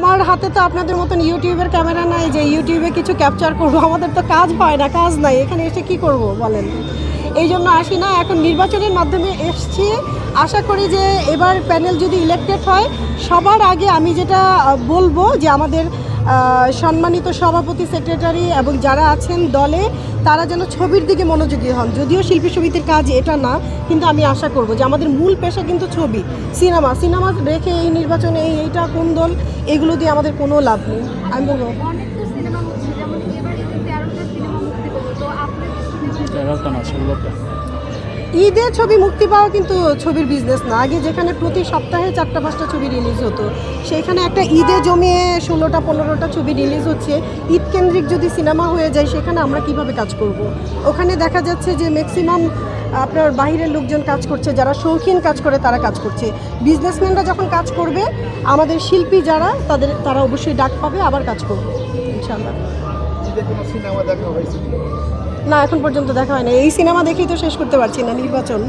আমার হাতে তো আপনাদের মতন ইউটিউবের ক্যামেরা নাই যে ইউটিউবে কিছু ক্যাপচার করব, আমাদের তো কাজ হয় না, কাজ নাই। এখানে এসে কি করব বলেন? এই জন্য আসি না, এখন নির্বাচনের মাধ্যমে এসছি। আশা করি যে এবার প্যানেল যদি ইলেক্টেড হয়, সবার আগে আমি যেটা বলব যে আমাদের সম্মানিত সভাপতি সেক্রেটারি এবং যারা আছেন দলে তারা যেন ছবির দিকে মনোযোগী হন। যদিও শিল্পী সমিতির কাজ এটা না কিন্তু আমি আশা করব যে আমাদের মূল পেশা কিন্তু ছবি সিনেমা। সিনেমা রেখে এই নির্বাচনে এই এইটা কোন দল এগুলো দিয়ে আমাদের কোনো লাভ নেই। আমি বলব সিনেমা হচ্ছে যেমন এবার ঈদে ছবি মুক্তি পাওয়া কিন্তু ছবির বিজনেস না। আগে যেখানে প্রতি সপ্তাহে চারটা, পাঁচটা ছবি রিলিজ হতো সেইখানে একটা ঈদে জমিয়ে ষোলোটা, পনেরোটা ছবি রিলিজ হচ্ছে। ঈদ কেন্দ্রিক যদি সিনেমা হয়ে যায়, সেখানে আমরা কীভাবে কাজ করব। ওখানে দেখা যাচ্ছে যে ম্যাক্সিমাম আপনার বাইরের লোকজন কাজ করছে, যারা শৌখিন কাজ করে, তারা কাজ করছে। বিজনেসম্যানরা যখন কাজ করবে, আমাদের শিল্পী যারা, তাদের, তারা অবশ্যই ডাক পাবে, আবার কাজ করবে ইনশাল্লাহ না, এখন পর্যন্ত দেখা হয় না এই সিনেমা দেখেই তো শেষ করতে পারছি না, নির্বাচন।